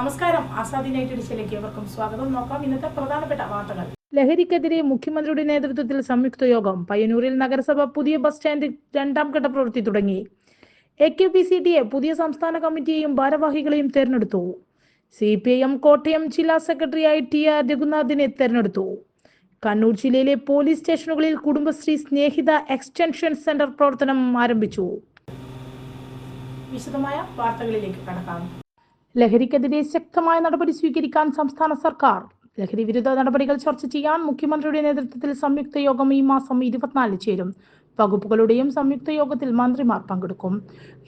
നമസ്കാരം. ആസാദി നൈറ്റ് ഡിഷയിലേക്ക് ഏവർക്കും സ്വാഗതം. നോക്കാം ഇന്നത്തെ പ്രധാനപ്പെട്ട വാർത്തകൾ. ലഹരിക്കെതിരെ മുഖ്യമന്ത്രിയുടെ നേതൃത്വത്തിൽ സംയുക്ത യോഗം. പയ്യന്നൂരിൽ നഗരസഭ പുതിയ ബസ് സ്റ്റാൻഡ് രണ്ടാം ഘട്ട പ്രവൃത്തി തുടങ്ങി. എ കെ പി സി ടിയെ പുതിയ സംസ്ഥാന കമ്മിറ്റിയെയും ഭാരവാഹികളെയും തെരഞ്ഞെടുത്തു. C P I M Kottayam ജില്ലാ സെക്രട്ടറിയായി ടി ആർ രഘുനാഥിനെ തെരഞ്ഞെടുത്തു. കണ്ണൂർ ജില്ലയിലെ പോലീസ് സ്റ്റേഷനുകളിൽ കുടുംബശ്രീ സ്നേഹിത എക്സ്റ്റൻഷൻ സെന്റർ പ്രവർത്തനം ആരംഭിച്ചു. വിശദമായ വാർത്തകളിലേക്ക് കടക്കാം. ലഹരിക്കെതിരെ ശക്തമായ നടപടി സ്വീകരിക്കാൻ സംസ്ഥാന സർക്കാർ. ലഹരി വിരുദ്ധ നടപടികൾ ചർച്ച ചെയ്യാൻ മുഖ്യമന്ത്രിയുടെ നേതൃത്വത്തിൽ സംയുക്ത യോഗം ഈ മാസം ഇരുപത്തിനാലിന് ചേരും. വകുപ്പുകളുടെയും സംയുക്ത യോഗത്തിൽ മന്ത്രിമാർ പങ്കെടുക്കും.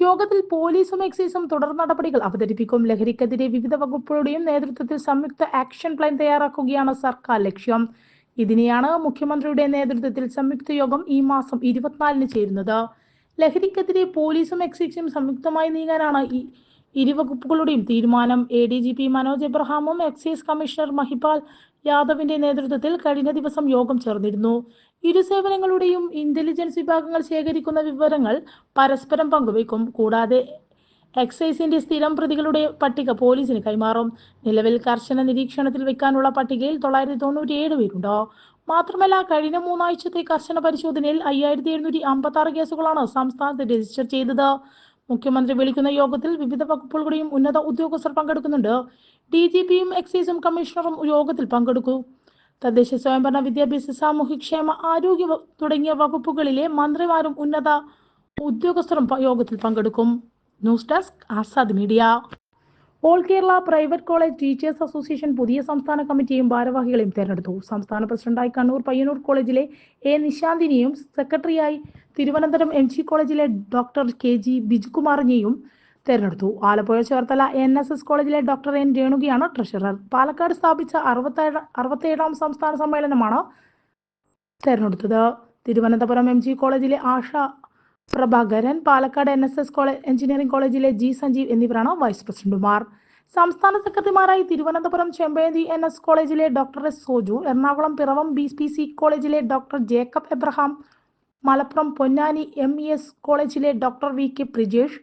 യോഗത്തിൽ പോലീസും എക്സൈസും തുടർ നടപടികൾ അവതരിപ്പിക്കും. ലഹരിക്കെതിരെ വിവിധ വകുപ്പുകളുടെയും നേതൃത്വത്തിൽ സംയുക്ത ആക്ഷൻ പ്ലാൻ തയ്യാറാക്കുകയാണ് സർക്കാർ ലക്ഷ്യം. ഇതിനെയാണ് മുഖ്യമന്ത്രിയുടെ നേതൃത്വത്തിൽ സംയുക്ത യോഗം ഈ മാസം ഇരുപത്തിനാലിന് ചേരുന്നത്. ലഹരിക്കെതിരെ പോലീസും എക്സൈസും സംയുക്തമായി നീങ്ങാനാണ് ഈ ഇരുവകുപ്പുകളുടെയും തീരുമാനം A D G P Manoj എബ്രഹാമും excise commissioner Mahipal യാദവിന്റെ നേതൃത്വത്തിൽ കഴിഞ്ഞ ദിവസം യോഗം ചേർന്നിരുന്നു. ഇരു സേവനങ്ങളുടെയും ഇന്റലിജൻസ് വിഭാഗങ്ങൾ ശേഖരിക്കുന്ന വിവരങ്ങൾ പരസ്പരം പങ്കുവയ്ക്കും. കൂടാതെ എക്സൈസിന്റെ സ്ഥിരം പ്രതികളുടെ പട്ടിക പോലീസിന് കൈമാറും. നിലവിൽ കർശന നിരീക്ഷണത്തിൽ വെക്കാനുള്ള പട്ടികയിൽ തൊള്ളായിരത്തി തൊണ്ണൂറ്റിയേഴ് പേരുണ്ട്? മാത്രമല്ല കഴിഞ്ഞ മൂന്നാഴ്ചത്തെ കർശന പരിശോധനയിൽ അയ്യായിരത്തി എഴുന്നൂറ്റി അമ്പത്തി ആറ് കേസുകളാണ് സംസ്ഥാനത്ത് രജിസ്റ്റർ ചെയ്തത്. മുഖ്യമന്ത്രി വിളിക്കുന്ന യോഗത്തിൽ വിവിധ വകുപ്പുകളുടെയും ഉന്നത ഉദ്യോഗസ്ഥർ പങ്കെടുക്കുന്നുണ്ട്. ഡി ജി പിയും എക്സൈസും കമ്മീഷണറും യോഗത്തിൽ പങ്കെടുക്കും. തദ്ദേശ സ്വയംഭരണ വിദ്യാഭ്യാസ സാമൂഹ്യക്ഷേമ ആരോഗ്യ തുടങ്ങിയ വകുപ്പുകളിലെ മന്ത്രിമാരും ഉന്നത ഉദ്യോഗസ്ഥരും യോഗത്തിൽ പങ്കെടുക്കും. News desk Azad media. All Kerala private college teachers association പുതിയ സംസ്ഥാന കമ്മിറ്റിയും ഭാരവാഹികളെയും തെരഞ്ഞെടുത്തു. സംസ്ഥാന പ്രസിഡന്റായി കണ്ണൂർ പയ്യന്നൂർ കോളേജിലെ എ നിശാന്തിനെയും സെക്രട്ടറിയായി തിരുവനന്തപുരം എം ജി കോളേജിലെ ഡോക്ടർ കെ ജി ബിജുകുമാറിനെയും തെരഞ്ഞെടുത്തു. Alappuzha Cherthala N S S കോളേജിലെ ഡോക്ടർ എൻ രേണുകയാണ് ട്രഷറർ. പാലക്കാട് സ്ഥാപിച്ച അറുപത്തേഴ് അറുപത്തേഴാം സംസ്ഥാന സമ്മേളനമാണ് തെരഞ്ഞെടുത്തത്. തിരുവനന്തപുരം എം ജി കോളേജിലെ Asha Prabhakaran Palakkad N S S college engineering കോളേജിലെ ജി സഞ്ജീവ് എന്നിവരാണ് വൈസ് പ്രസിഡന്റുമാർ സംസ്ഥാന സെക്രട്ടറിമാരായി തിരുവനന്തപുരം ചെമ്പേന്തി എൻ എസ് കോളേജിലെ doctor S Soju Ernakulam Piravom B P C കോളേജിലെ doctor Jacob Abraham Malappuram Ponnani M E S കോളേജിലെ doctor V K Prijesh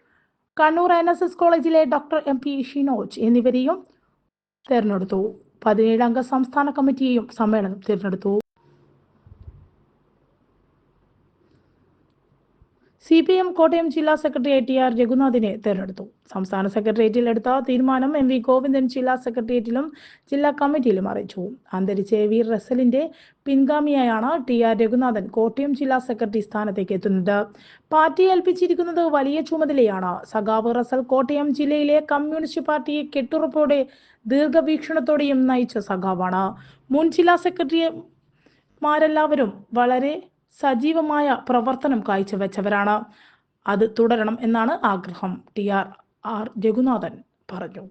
Kannur N S S കോളേജിലെ doctor M P Shinoj എന്നിവരെയും തെരഞ്ഞെടുത്തു. പതിനേഴംഗ സംസ്ഥാന കമ്മിറ്റിയെയും സമ്മേളനം തിരഞ്ഞെടുത്തു. സി പി എം കോട്ടയം ജില്ലാ സെക്രട്ടറി ടി ആർ രഘുനാഥിനെ തെരഞ്ഞെടുത്തു. സംസ്ഥാന സെക്രട്ടേറിയറ്റിൽ എടുത്ത തീരുമാനം എം വി ഗോവിന്ദൻ ജില്ലാ സെക്രട്ടേറിയറ്റിലും ജില്ലാ കമ്മിറ്റിയിലും അറിയിച്ചു. അന്തരിച്ച വി റസലിന്റെ പിൻഗാമിയായാണ് ടി ആർ രഘുനാഥൻ കോട്ടയം ജില്ലാ സെക്രട്ടറി സ്ഥാനത്തേക്ക് എത്തുന്നത്. പാർട്ടി ഏൽപ്പിച്ചിരിക്കുന്നത് വലിയ ചുമതലയാണ്. സഖാവ് റസൽ കോട്ടയം ജില്ലയിലെ കമ്മ്യൂണിസ്റ്റ് പാർട്ടിയെ കെട്ടുറപ്പോടെ ദീർഘവീക്ഷണത്തോടെയും നയിച്ച സഖാവാണ്. മുൻ ജില്ലാ സെക്രട്ടറിമാരെല്ലാവരും വളരെ സജീവമായ പ്രവർത്തനം കാഴ്ചവെച്ചവരാണ്. അത് തുടരണം എന്നാണ് ആഗ്രഹം. ടി ആർ ആർ രഘുനാഥൻ പറഞ്ഞു.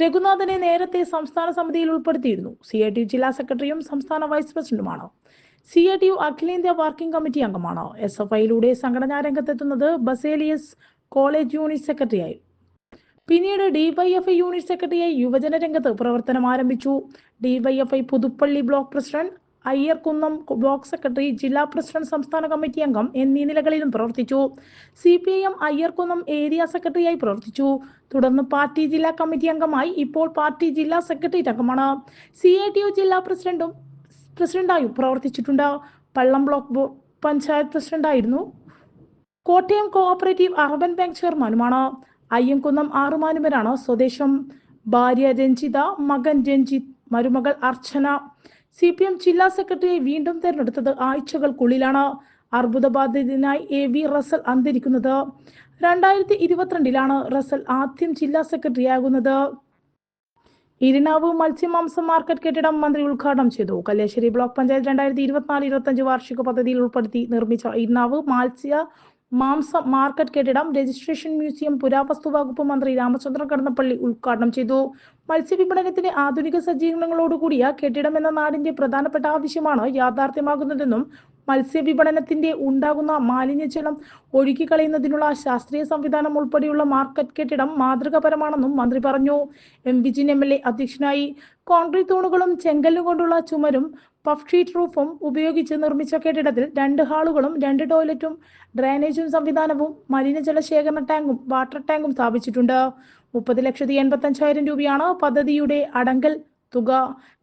രഘുനാഥനെ നേരത്തെ സംസ്ഥാന സമിതിയിൽ ഉൾപ്പെടുത്തിയിരുന്നു. സി ഐ ടി ജില്ലാ സെക്രട്ടറിയും സംസ്ഥാന വൈസ് പ്രസിഡന്റുമാണ്. സി ഐ ടി യു അഖിലേന്ത്യാ വർക്കിംഗ് കമ്മിറ്റി അംഗമാണ്. എസ് എഫ് ഐയിലൂടെ സംഘടനാ രംഗത്തെത്തുന്നത് ബസേലിയസ് കോളേജ് യൂണിറ്റ് സെക്രട്ടറിയായി. പിന്നീട് ഡിവൈഎഫ്ഐ യൂണിറ്റ് സെക്രട്ടറിയായി യുവജന രംഗത്ത് പ്രവർത്തനം ആരംഭിച്ചു. DYFI Puthuppally block president Ayarkunnam block secretary ജില്ലാ പ്രസിഡന്റ് സംസ്ഥാന കമ്മിറ്റി അംഗം എന്നീ നിലകളിലും പ്രവർത്തിച്ചു. C P I M Ayarkunnam area സെക്രട്ടറിയായി പ്രവർത്തിച്ചു. തുടർന്ന് പാർട്ടി ജില്ലാ കമ്മിറ്റി അംഗമായി ഇപ്പോൾ പാർട്ടി ജില്ലാ സെക്രട്ടേറിയറ്റ് അംഗമാണ്. സി ഐ ടി യു ജില്ലാ പ്രസിഡന്റും പ്രസിഡന്റായും പ്രവർത്തിച്ചിട്ടുണ്ട്. പള്ളം ബ്ലോക്ക് പഞ്ചായത്ത് പ്രസിഡന്റായിരുന്നു. കോട്ടയം കോഓപ്പറേറ്റീവ് അർബൻ ബാങ്ക് ചെയർമാനുമാണ്. അയ്യംകുന്നം ആറുമാനുമരാണ് സ്വദേശം. ഭാര്യ രഞ്ജിത മകൻ രഞ്ജിത് മരുമകൾ അർച്ചന സി പി എം ജില്ലാ സെക്രട്ടറിയെ വീണ്ടും തെരഞ്ഞെടുത്തത് ആഴ്ചകൾക്കുള്ളിലാണ്. അർബുദബാധിതനായി എ വി റസൽ അന്തരിക്കുന്നത്. രണ്ടായിരത്തി ഇരുപത്തിരണ്ടിലാണ് റസൽ ആദ്യം ജില്ലാ സെക്രട്ടറിയാകുന്നത്. ഇരിനാവ് മത്സ്യമാംസം മാർക്കറ്റ് കെട്ടിടം മന്ത്രി ഉദ്ഘാടനം ചെയ്തു. കല്യാശ്ശേരി ബ്ലോക്ക് പഞ്ചായത്ത് രണ്ടായിരത്തി ഇരുപത്തിനാല് ഇരുപത്തഞ്ച് വാർഷിക പദ്ധതിയിൽ ഉൾപ്പെടുത്തി നിർമ്മിച്ച ഇരിനാവ് മത്സ്യ മാംസ മാർക്കറ്റ് കെട്ടിടം രജിസ്ട്രേഷൻ മ്യൂസിയം പുരാവസ്തു വകുപ്പ് മന്ത്രി രാമചന്ദ്രൻ കടന്നപ്പള്ളി ഉദ്ഘാടനം ചെയ്തു. മത്സ്യവിപണനത്തിന് ആധുനിക സജ്ജീകരണങ്ങളോടുകൂടിയ കെട്ടിടം എന്ന നാടിന്റെ പ്രധാനപ്പെട്ട ആവശ്യമാണ് യാഥാർത്ഥ്യമാകുന്നതെന്നും മത്സ്യവിപണനത്തിന്റെ ഉണ്ടാകുന്ന മാലിന്യജലം ഒഴുക്കിക്കളയുന്നതിനുള്ള ശാസ്ത്രീയ സംവിധാനം ഉൾപ്പെടെയുള്ള മാർക്കറ്റ് കെട്ടിടം മാതൃകാപരമാണെന്നും മന്ത്രി പറഞ്ഞു. M Vijin M L A അധ്യക്ഷനായി. കോൺക്രീറ്റ് തൂണുകളും ചെങ്കല്ലും കൊണ്ടുള്ള ചുമരും പഫ് ഷീറ്റ് റൂഫും ഉപയോഗിച്ച് നിർമ്മിച്ച കെട്ടിടത്തിൽ രണ്ട് ഹാളുകളും രണ്ട് ടോയ്ലറ്റും ഡ്രൈനേജും സംവിധാനവും മലിനജല ശേഖരണ ടാങ്കും വാട്ടർ ടാങ്കും സ്ഥാപിച്ചിട്ടുണ്ട്. മുപ്പത് ലക്ഷത്തി എൺപത്തി അഞ്ചായിരം രൂപയാണ് പദ്ധതിയുടെ അടങ്കൽ. തുക.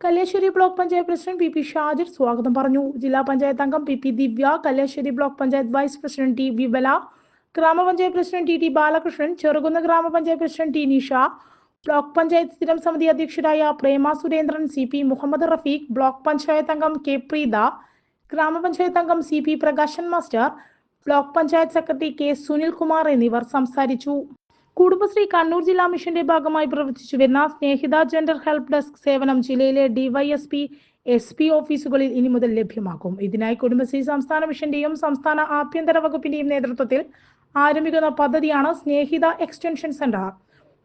Kalliasseri block panchayat president P P Shajir സ്വാഗതം പറഞ്ഞു. ജില്ലാ പഞ്ചായത്ത് അംഗം P P Divya Kalliasseri block panchayat vice president T Vibala ഗ്രാമപഞ്ചായത്ത് president T T Balakrishnan Cherukunna ഗ്രാമപഞ്ചായത്ത് president T Nisha block panchayat സ്ഥിരം സമിതി അധ്യക്ഷരായ Prema Surendran C P Muhammad Rafeeq block panchayat അംഗം K Preetha ഗ്രാമപഞ്ചായത്ത് അംഗം C P Prakasan master block panchayat secretary K Sunil Kumar എന്നിവർ സംസാരിച്ചു. കുടുംബശ്രീ കണ്ണൂർ ജില്ലാ മിഷന്റെ ഭാഗമായി പ്രവർത്തിച്ചു വരുന്ന സ്നേഹിത ജെൻഡർ ഹെൽപ്പ് ഡെസ്ക് സേവനം ജില്ലയിലെ ഡിവൈഎസ്പി എസ് പി ഓഫീസുകളിൽ ഇനി മുതൽ ലഭ്യമാക്കും ഇതിനായി കുടുംബശ്രീ സംസ്ഥാന മിഷന്റെയും സംസ്ഥാന ആഭ്യന്തര വകുപ്പിന്റെയും നേതൃത്വത്തിൽ ആരംഭിക്കുന്ന പദ്ധതിയാണ് സ്നേഹിത എക്സ്റ്റൻഷൻ സെന്റർ.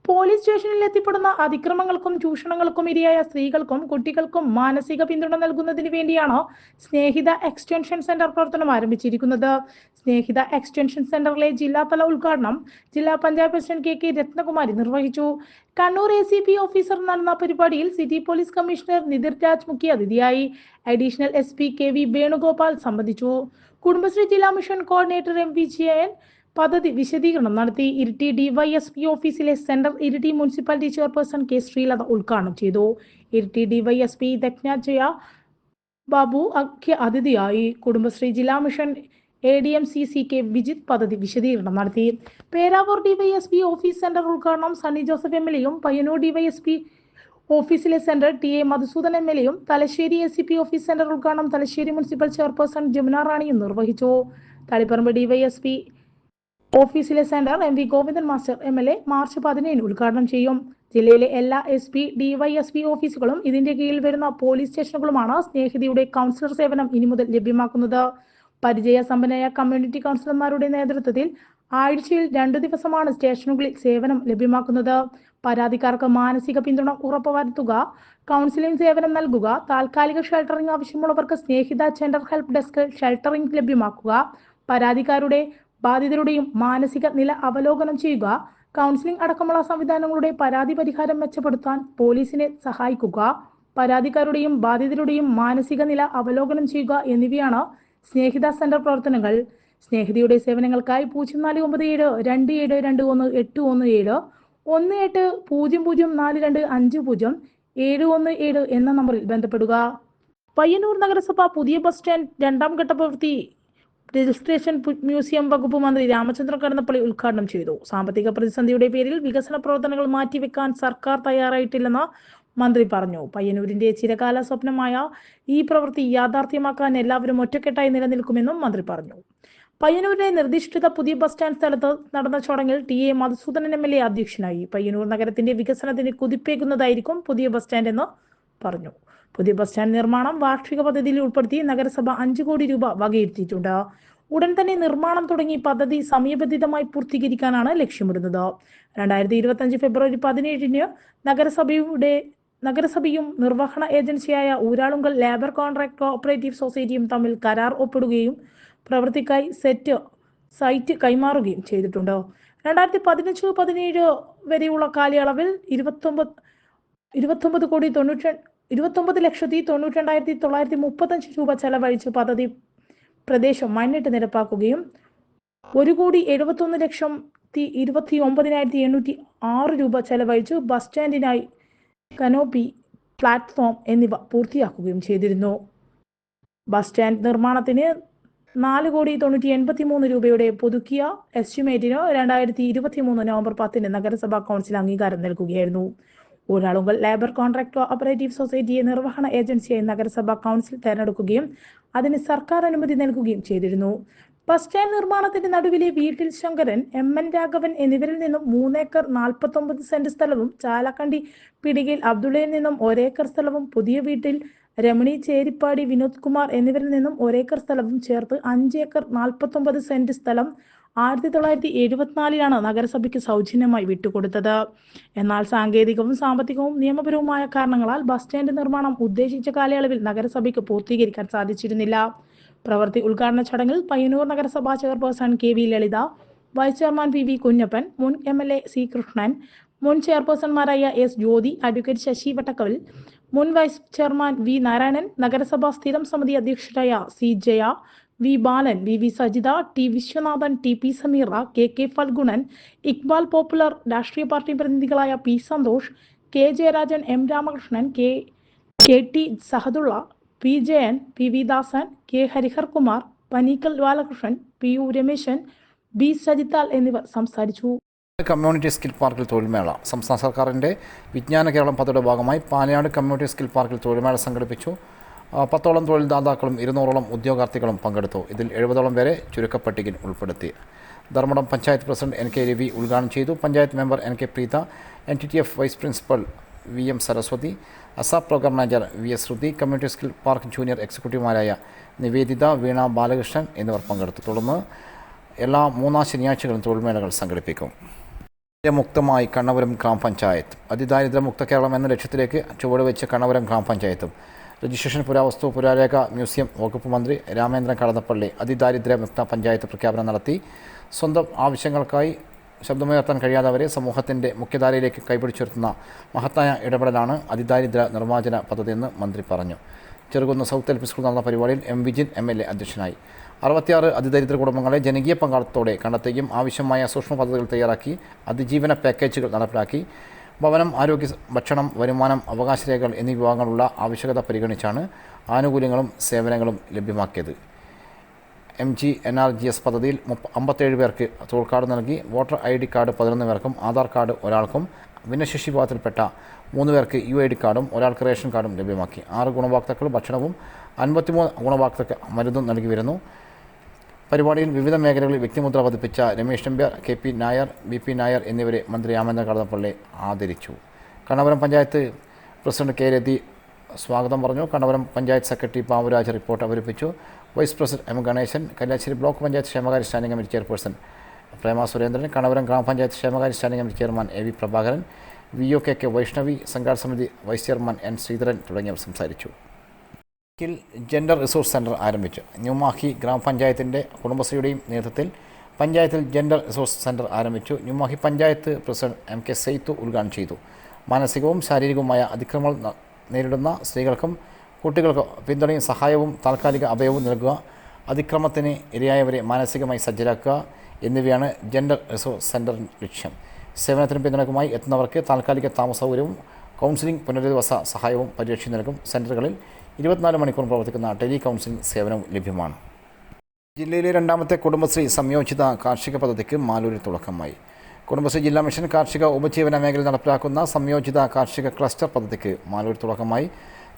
പോലീസ് സ്റ്റേഷനിൽ എത്തിപ്പെടുന്ന അതിക്രമങ്ങൾക്കും ചൂഷണങ്ങൾക്കും ഇരയായ സ്ത്രീകൾക്കും കുട്ടികൾക്കും മാനസിക പിന്തുണ നൽകുന്നതിന് വേണ്ടിയാണ് സ്നേഹിത എക്സ്റ്റൻഷൻ സെന്റർ പ്രവർത്തനം ആരംഭിച്ചിരിക്കുന്നത്. സ്നേഹിത എക്സ്റ്റൻഷൻ സെന്ററിലെ ജില്ലാതല ഉദ്ഘാടനം ജില്ലാ panchayat president K K Ratnakumari നിർവഹിച്ചു. Kannur A C P officer നടന്ന പരിപാടിയിൽ city police commissioner Nithin Raj മുഖ്യ അതിഥിയായി. Additional S P K V Venugopal സംബന്ധിച്ചു. കുടുംബശ്രീ ജില്ലാ mission coordinator M V Jayan പദ്ധതി വിശദീകരണം നടത്തി ഇരിട്ടി ഡിവൈഎസ്പി ഓഫീസിലെ centre Iritty municipality chairperson K Sreelatha ഉദ്ഘാടനം ചെയ്തു. ഇരിട്ടി ഡിവൈഎസ്പി ദജ്ഞാജയ ബാബു മുഖ്യ അതിഥിയായി. കുടുംബശ്രീ ജില്ലാ mission A D M C C K Vijith പദ്ധതി വിശദീകരണം നടത്തി. പേരാവൂർ ഡിവൈഎസ്പി ഓഫീസ് സെന്റർ ഉദ്ഘാടനം സണ്ണി ജോസഫ് എം എൽ എയും പയ്യന്നൂർ ഡിവൈഎസ്പി ഓഫീസിലെ centre T A Madhusudan M L എയും Thalassery S C P office centre ഉദ്ഘാടനം തലശ്ശേരി മുനിസിപ്പൽ ചെയർപേഴ്സൺ ജമുന റാണിയും നിർവഹിച്ചു. തളിപ്പറമ്പ് ഡിവൈഎസ്പി ഓഫീസിലെ centre M V Govindan master M L A March പതിനേഴിന് ഉദ്ഘാടനം ചെയ്യും. ജില്ലയിലെ എല്ലാ S P D Y S P ഓഫീസുകളും ഇതിന്റെ കീഴിൽ വരുന്ന പോലീസ് സ്റ്റേഷനുകളുമാണ് സ്നേഹിതയുടെ കൗൺസിലർ സേവനം ഇനി മുതൽ ലഭ്യമാക്കുന്നത്. പരിചയ സമ്പന്നയായ കമ്മ്യൂണിറ്റി കൗൺസിലർമാരുടെ നേതൃത്വത്തിൽ ആഴ്ചയിൽ രണ്ടു ദിവസമാണ് സ്റ്റേഷനുകളിൽ സേവനം ലഭ്യമാക്കുന്നത്. പരാതിക്കാർക്ക് മാനസിക പിന്തുണ ഉറപ്പുവരുത്തുക കൗൺസിലിംഗ് സേവനം നൽകുക താൽക്കാലിക ഷെൽട്ടറിംഗ് ആവശ്യമുള്ളവർക്ക് സ്നേഹിത ജെൻഡർ ഹെൽപ്പ് ഡെസ്കിൽ ഷെൽട്ടറിംഗ് ലഭ്യമാക്കുക പരാതിക്കാരുടെ ബാധിതരുടെയും മാനസിക നില അവലോകനം ചെയ്യുക കൗൺസിലിംഗ് അടക്കമുള്ള സംവിധാനങ്ങളുടെ പരാതി പരിഹാരം മെച്ചപ്പെടുത്താൻ പോലീസിനെ സഹായിക്കുക പരാതിക്കാരുടെയും ബാധിതരുടെയും മാനസിക നില അവലോകനം ചെയ്യുക എന്നിവയാണ് സ്നേഹിത സെന്റർ പ്രവർത്തനങ്ങൾ. സ്നേഹിതയുടെ സേവനങ്ങൾക്കായി പൂജ്യം നാല് ഒമ്പത് ഏഴ് രണ്ട് ഏഴ് രണ്ട് ഒന്ന് എട്ട് ഒന്ന് ഏഴ് ഒന്ന് എട്ട് പൂജ്യം പൂജ്യം നാല് രണ്ട് അഞ്ച് പൂജ്യം ഏഴ് ഒന്ന് ഏഴ് എന്ന നമ്പറിൽ ബന്ധപ്പെടുക. പയ്യന്നൂർ നഗരസഭ പുതിയ ബസ് സ്റ്റാൻഡ് രണ്ടാം ഘട്ട പ്രവൃത്തി രജിസ്ട്രേഷൻ മ്യൂസിയം വകുപ്പ് മന്ത്രി രാമചന്ദ്രൻ കടന്നപ്പള്ളി ഉദ്ഘാടനം ചെയ്തു. സാമ്പത്തിക പ്രതിസന്ധിയുടെ പേരിൽ വികസന പ്രവർത്തനങ്ങൾ മാറ്റിവെക്കാൻ സർക്കാർ തയ്യാറായിട്ടില്ലെന്ന് മന്ത്രി പറഞ്ഞു. പയ്യന്നൂരിന്റെ ചിരകാല സ്വപ്നമായ ഈ പ്രവൃത്തി യാഥാർത്ഥ്യമാക്കാൻ എല്ലാവരും ഒറ്റക്കെട്ടായി നിലനിൽക്കുമെന്നും മന്ത്രി പറഞ്ഞു. പയ്യന്നൂരിലെ നിർദ്ദിഷ്ട പുതിയ ബസ് സ്റ്റാൻഡ് സ്ഥലത്ത് നടന്ന ചടങ്ങിൽ T A Madhusudanan M L A അധ്യക്ഷനായി. പയ്യന്നൂർ നഗരത്തിന്റെ വികസനത്തിന് കുതിപ്പേകുന്നതായിരിക്കും പുതിയ ബസ് സ്റ്റാൻഡ് എന്ന് പറഞ്ഞു. പുതിയ ബസ് സ്റ്റാൻഡ് നിർമ്മാണം വാർഷിക പദ്ധതിയിൽ ഉൾപ്പെടുത്തി നഗരസഭ അഞ്ചു കോടി രൂപ വകയിരുത്തിയിട്ടുണ്ട്. ഉടൻ തന്നെ നിർമ്മാണം തുടങ്ങി പദ്ധതി സമയബന്ധിതമായി പൂർത്തീകരിക്കാനാണ് ലക്ഷ്യമിടുന്നത്. രണ്ടായിരത്തി ഇരുപത്തി ഫെബ്രുവരി പതിനേഴിന് നഗരസഭയുടെ നഗരസഭയും നിർവഹണ ഏജൻസിയായ ഊരാളുങ്കൽ ലേബർ കോൺട്രാക്ട് കോഓപ്പറേറ്റീവ് സൊസൈറ്റിയും തമ്മിൽ കരാർ ഒപ്പിടുകയും പ്രവൃത്തിക്കായി സെറ്റ് സൈറ്റ് കൈമാറുകയും ചെയ്തിട്ടുണ്ട്. രണ്ടായിരത്തി പതിനഞ്ച് പതിനേഴ് വരെയുള്ള കാലയളവിൽ ഇരുപത്തൊമ്പത് ഇരുപത്തൊമ്പത് കോടി തൊണ്ണൂറ്റി ഇരുപത്തൊമ്പത് ലക്ഷത്തി തൊണ്ണൂറ്റി രണ്ടായിരത്തി തൊള്ളായിരത്തി മുപ്പത്തഞ്ച് രൂപ ചെലവഴിച്ച് പദ്ധതി പ്രദേശം മണ്ണിട്ട് നിരപ്പാക്കുകയും ഒരു കോടി എഴുപത്തൊന്ന് ലക്ഷം ഇരുപത്തി ഒമ്പതിനായിരത്തി എണ്ണൂറ്റി ആറ് രൂപ ചെലവഴിച്ച് ബസ് സ്റ്റാൻഡിനായി കനോപ്പി പ്ലാറ്റ്ഫോം എന്നിവ പൂർത്തിയാക്കുകയും ചെയ്തിരുന്നു. ബസ് സ്റ്റാൻഡ് നിർമ്മാണത്തിന് നാല് കോടി തൊണ്ണൂറ്റി എൺപത്തി മൂന്ന് രൂപയുടെ പുതുക്കിയ എസ്റ്റിമേറ്റിന് രണ്ടായിരത്തി ഇരുപത്തി മൂന്ന് നവംബർ പത്തിന് നഗരസഭാ കൗൺസിൽ അംഗീകാരം നൽകുകയായിരുന്നു. ഊരാളുങ്കൽ ലേബർ കോൺട്രാക്ട് കോഓപ്പറേറ്റീവ് സൊസൈറ്റിയെ നിർവഹണ ഏജൻസിയായി നഗരസഭാ കൗൺസിൽ തെരഞ്ഞെടുക്കുകയും അതിന് സർക്കാർ അനുമതി നൽകുകയും ചെയ്തിരുന്നു. ബസ് സ്റ്റാൻഡ് നിർമ്മാണത്തിന്റെ നടുവിലെ വീട്ടിൽ ശങ്കരൻ എം എൻ രാഘവൻ എന്നിവരിൽ നിന്നും മൂന്നേക്കർ നാൽപ്പത്തൊമ്പത് സെന്റ് സ്ഥലവും ചാലക്കണ്ടി പിടികയിൽ അബ്ദുള്ളയിൽ നിന്നും ഒരേക്കർ സ്ഥലവും പുതിയ വീട്ടിൽ രമണി ചേരിപ്പാടി വിനോദ് കുമാർ എന്നിവരിൽ നിന്നും ഒരേക്കർ സ്ഥലവും ചേർത്ത് അഞ്ച് ഏക്കർ നാൽപ്പത്തൊമ്പത് സെന്റ് സ്ഥലം ആയിരത്തി തൊള്ളായിരത്തി എഴുപത്തിനാലിലാണ് നഗരസഭയ്ക്ക് സൗജന്യമായി വിട്ടുകൊടുത്തത്. എന്നാൽ സാങ്കേതികവും സാമ്പത്തികവും നിയമപരവുമായ കാരണങ്ങളാൽ ബസ് സ്റ്റാൻഡ് നിർമ്മാണം ഉദ്ദേശിച്ച കാലയളവിൽ നഗരസഭയ്ക്ക് പൂർത്തീകരിക്കാൻ സാധിച്ചിരുന്നില്ല. പ്രവൃത്തി ഉദ്ഘാടന ചടങ്ങിൽ പയ്യന്നൂർ നഗരസഭാ chairperson K V Lalitha vice chairman P V Kunhappan മുൻ M L A C Krishnan മുൻ ചെയർപേഴ്സൺമാരായ എസ് ജ്യോതി അഡ്വക്കേറ്റ് ശശി വട്ടക്കവൽ മുൻ വൈസ് ചെയർമാൻ വി നാരായണൻ നഗരസഭാ സ്ഥിരം സമിതി അധ്യക്ഷരായ C Jaya V Balan V V Sajitha T Viswanathan T P Sameera K K Phalgunan Iqbal popular രാഷ്ട്രീയ party പ്രതിനിധികളായ P Santhosh K Jayarajan M Ramakrishnan K K T Sahadulla P Jayan P V Dasan K Harihar Kumar Paneekkal Balakrishnan P U Rameshan B സജിത്താൽ എന്നിവർ സംസാരിച്ചു. Community skill പാർക്കിൽ തൊഴിൽമേള. സംസ്ഥാന സർക്കാരിന്റെ വിജ്ഞാന കേരളം പദ്ധതിയുടെ ഭാഗമായി Palayad community skill പാർക്കിൽ തൊഴിൽമേള സംഘടിപ്പിച്ചു. പത്തോളം തൊഴിൽദാതാക്കളും ഇരുന്നൂറോളം ഉദ്യോഗാർത്ഥികളും പങ്കെടുത്തു. ഇതിൽ എഴുപതോളം പേരെ ചുരുക്കപ്പട്ടികയിൽ ഉൾപ്പെടുത്തി. Dharmadam panchayat president N K Ravi ഉദ്ഘാടനം ചെയ്തു. Panchayat member N K Preetha N T T F vice principal V M Saraswathi അസാ programme manager V S Sruthi community skill park junior എക്സിക്യൂട്ടീവുമാരായ Nivedita Veena Balakrishnan എന്നിവർ പങ്കെടുത്തു. തുടർന്ന് എല്ലാ മൂന്നാം ശനിയാഴ്ചകളും തൊഴിൽമേളകൾ സംഘടിപ്പിക്കും. മുക്തമായി കണ്ണപുരം ഗ്രാമപഞ്ചായത്ത്. അതിദാരിദ്ര്യമുക്ത കേരളം എന്ന ലക്ഷ്യത്തിലേക്ക് ചുവടുവെച്ച് കണ്ണപുരം ഗ്രാമപഞ്ചായത്തും രജിസ്ട്രേഷൻ പുരാവസ്തു പുരാരേഖ മ്യൂസിയം വകുപ്പ് മന്ത്രി രാമേന്ദ്രൻ കടന്നപ്പള്ളി അതിദാരിദ്ര്യമുക്ത പഞ്ചായത്ത് പ്രഖ്യാപനം നടത്തി. സ്വന്തം ആവശ്യങ്ങൾക്കായി ശബ്ദമുയർത്താൻ കഴിയാത്തവരെ സമൂഹത്തിന്റെ മുഖ്യധാരയിലേക്ക് കൈപിടിച്ചുയർത്തുന്ന മഹത്തായ ഇടപെടലാണ് അതിദാരിദ്ര്യ നിർമ്മാർജന പദ്ധതിയെന്ന് മന്ത്രി പറഞ്ഞു. Cherukunnu south L P school നടന്ന പരിപാടിയിൽ M Vijin M L A അധ്യക്ഷനായി. അറുപത്തിയാറ് അതിദരിദ്ര കുടുംബങ്ങളെ ജനകീയ പങ്കാളിത്തത്തോടെ കണ്ടെത്തുകയും ആവശ്യമായ സൂക്ഷ്മ പദ്ധതികൾ തയ്യാറാക്കി അതിജീവന പാക്കേജുകൾ നടപ്പിലാക്കി ഭവനം ആരോഗ്യ ഭക്ഷണം വരുമാനം അവകാശരേഖകൾ എന്നീ വിഭാഗങ്ങളുള്ള ആവശ്യകത പരിഗണിച്ചാണ് ആനുകൂല്യങ്ങളും സേവനങ്ങളും ലഭ്യമാക്കിയത്. M G N R G S പദ്ധതിയിൽ അമ്പത്തേഴ് പേർക്ക് തൊഴിൽ കാർഡ് നൽകി വോട്ടർ ഐ ഡി കാർഡ് പതിനൊന്ന് പേർക്കും ആധാർ കാർഡ് ഒരാൾക്കും ഭിന്നശേഷി വിഭാഗത്തിൽപ്പെട്ട മൂന്ന് പേർക്ക് യു ഐ ഡി കാർഡും ഒരാൾക്ക് റേഷൻ കാർഡും ലഭ്യമാക്കി. ആറ് ഗുണഭോക്താക്കൾ ഭക്ഷണവും അൻപത്തിമൂന്ന് ഗുണഭോക്താക്കൾ മരുന്നും നൽകി വരുന്നു. പരിപാടിയിൽ വിവിധ മേഖലകളിൽ വ്യക്തിമുദ്ര പതിപ്പിച്ച Ramesh Nambiar K P Nair B P Nair എന്നിവരെ മന്ത്രി രാമചന്ദ്ര കടന്നപ്പള്ളി ആദരിച്ചു. കണ്ണപുരം പഞ്ചായത്ത് പ്രസിഡന്റ് കെ രതി സ്വാഗതം പറഞ്ഞു. കണ്ണപുരം പഞ്ചായത്ത് സെക്രട്ടറി പാമുരാജ് റിപ്പോർട്ട് അവതരിപ്പിച്ചു. Vice president M Ganesan Kalliasseri block panchayat ക്ഷേമകാര്യ standing committee chairperson Prema Surendran Kannapuram ഗ്രാമപഞ്ചായത്ത് ക്ഷേമകാര്യ standing committee chairman A V Prabhakaran V O K K Vaishnavi സംഘാട സമിതി വൈസ് ചെയർമാൻ എൻ ശ്രീധരൻ തുടങ്ങിയവർ സംസാരിച്ചു. Kill gender resource centre ആരംഭിച്ചു. ന്യൂമാഹി ഗ്രാമപഞ്ചായത്തിന്റെ കുടുംബശ്രീയുടെയും നേതൃത്വത്തിൽ പഞ്ചായത്തിൽ ജെൻഡർ റിസോഴ്സ് സെന്റർ ആരംഭിച്ചു. New Mahe panchayat president M K Saithu ഉദ്ഘാടനം ചെയ്തു. മാനസികവും ശാരീരികവുമായ അതിക്രമങ്ങൾ നേരിടുന്ന സ്ത്രീകൾക്കും കുട്ടികൾക്കും പിന്തുണയും സഹായവും താൽക്കാലിക അഭയവും നൽകുക അതിക്രമത്തിന് ഇരയായവരെ മാനസികമായി സജ്ജരാക്കുക എന്നിവയാണ് ജെൻഡർ റിസോഴ്സ് സെന്ററിന്റെ ലക്ഷ്യം. സേവനത്തിനും പിന്തുണക്കുമായി എത്തുന്നവർക്ക് താൽക്കാലിക താമസ സൗകര്യവും കൗൺസിലിംഗ് പുനരധിവാസ സഹായവും പരിരക്ഷ നൽകും സെന്ററുകളിൽ ഇരുപത്തിനാല് മണിക്കൂർ പ്രവർത്തിക്കുന്ന ടെലി കൗൺസിലിംഗ് സേവനവും ലഭ്യമാണ്. ജില്ലയിലെ രണ്ടാമത്തെ കുടുംബശ്രീ സംയോജിത കാർഷിക പദ്ധതിക്ക് മാലൂരിൽ തുടക്കമായി. കുടുംബശ്രീ ജില്ലാ മിഷൻ കാർഷിക ഉപജീവന മേഖലയിൽ നടപ്പിലാക്കുന്ന സംയോജിത കാർഷിക ക്ലസ്റ്റർ പദ്ധതിക്ക് മാലൂരിൽ തുടക്കമായി.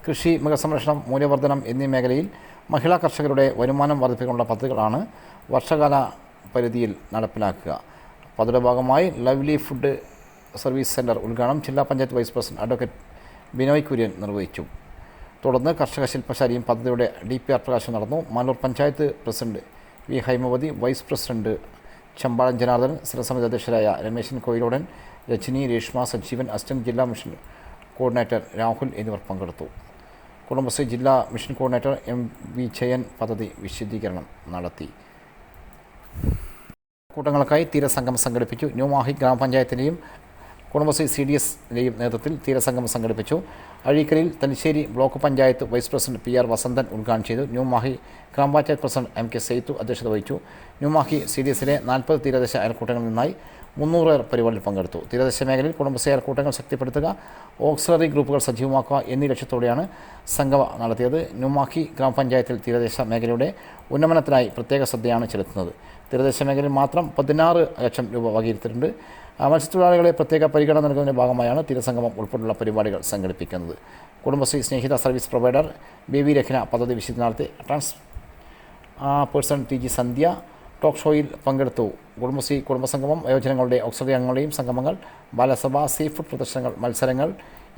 കൃഷി മൃഗസംരക്ഷണം മൂല്യവർദ്ധനം എന്നീ മേഖലയിൽ മഹിളാ കർഷകരുടെ വരുമാനം വർദ്ധിപ്പിക്കാനുള്ള പദ്ധതികളാണ് വർഷകാല പരിധിയിൽ നടപ്പിലാക്കുക. പദ്ധതിയുടെ ഭാഗമായി ലവ്ലി ഫുഡ് സർവീസ് സെന്റർ ഉദ്ഘാടനം ജില്ലാ panchayat vice president advocate Binoy Kurian നിർവഹിച്ചു. തുടർന്ന് കർഷക ശില്പശാലയും പദ്ധതിയുടെ ഡി പി ആർ പ്രകാശം നടന്നു. Manoor panchayat president V Haimavathi vice president Champalan Janardhan സ്ഥിരസമിതി അധ്യക്ഷരായ രമേശൻ കോയിലോടൻ രജനി രേഷ്മ സജീവൻ അസിസ്റ്റന്റ് ജില്ലാ മിഷൻ കോർഡിനേറ്റർ രാഹുൽ എന്നിവർ പങ്കെടുത്തു. കുടുംബശ്രീ ജില്ലാ mission coordinator M V Jayan പദ്ധതി വിശദീകരണം നടത്തി. കൂട്ടങ്ങൾക്കായി തീരസംഗമം സംഘടിപ്പിച്ചു. ന്യൂമാഹി ഗ്രാമപഞ്ചായത്തിന്റെയും കുടുംബശ്രീ സി ഡി എസിന്റെയും നേതൃത്വത്തിൽ തീരസംഗമം സംഘടിപ്പിച്ചു. അഴീക്കലിൽ Thalassery block panchayat vice president P R Vasanthan ഉദ്ഘാടനം ചെയ്തു. ന്യൂമാഹി ഗ്രാമപഞ്ചായത്ത് പ്രസിഡന്റ് എം കെ സെയ്ത്തു അധ്യക്ഷത വഹിച്ചു. ന്യൂമാഹി സി ഡി എസിലെ നാൽപ്പത് തീരദേശ അയൽക്കൂട്ടങ്ങളിൽ നിന്നായി മുന്നൂറ് പേർ പരിപാടിയിൽ പങ്കെടുത്തു. തീരദേശ മേഖലയിൽ കുടുംബശ്രീ അയൽക്കൂട്ടങ്ങൾ ശക്തിപ്പെടുത്തുക ഓക്സിലറി ഗ്രൂപ്പുകൾ സജീവമാക്കുക എന്നീ ലക്ഷ്യത്തോടെയാണ് സംഗമം നടത്തിയത്. ന്യൂമാഹി ഗ്രാമപഞ്ചായത്തിൽ തീരദേശ മേഖലയുടെ ഉന്നമനത്തിനായി പ്രത്യേക ശ്രദ്ധയാണ് ചെലുത്തുന്നത്. തീരദേശ മേഖലയിൽ മാത്രം പതിനാറ് ലക്ഷം രൂപ വകയിരുത്തിയിട്ടുണ്ട്. മത്സ്യത്തൊഴിലാളികളെ പ്രത്യേക പരിഗണന നൽകുന്നതിന്റെ ഭാഗമായാണ് തീരസംഗമം ഉൾപ്പെടെയുള്ള പരിപാടികൾ സംഘടിപ്പിക്കുന്നത്. Kudumbashree Snehitha service provider baby രഖ്ന പദ്ധതി വിശദീകരണത്തെ trans person T G Sandhya talk ഷോയിൽ പങ്കെടുത്തു. കുടുംബശ്രീ കുടുംബസംഗമം വയോജനങ്ങളുടെ ഓക്സിജൻ അംഗങ്ങളുടെയും സംഗമങ്ങൾ ബാലസഭ സീ ഫുഡ് പ്രദർശനങ്ങൾ മത്സരങ്ങൾ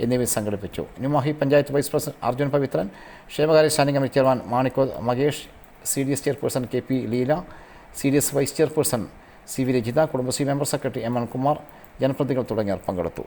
എന്നിവ സംഘടിപ്പിച്ചു. ന്യൂമാഹി പഞ്ചായത്ത് വൈസ് പ്രസിഡന്റ് അർജുൻ പവിത്രൻ ക്ഷേമകാര്യ സ്റ്റാൻഡിംഗ് കമ്മിറ്റി ചെയർമാൻ മാണിക്കോ Makesh C D S chairperson K P Leela C D S vice chairperson C V Rajitha Kudumbashree member secretary M N Kumar ജനപ്രതിനിധികൾ തുടങ്ങിയവർ പങ്കെടുത്തു.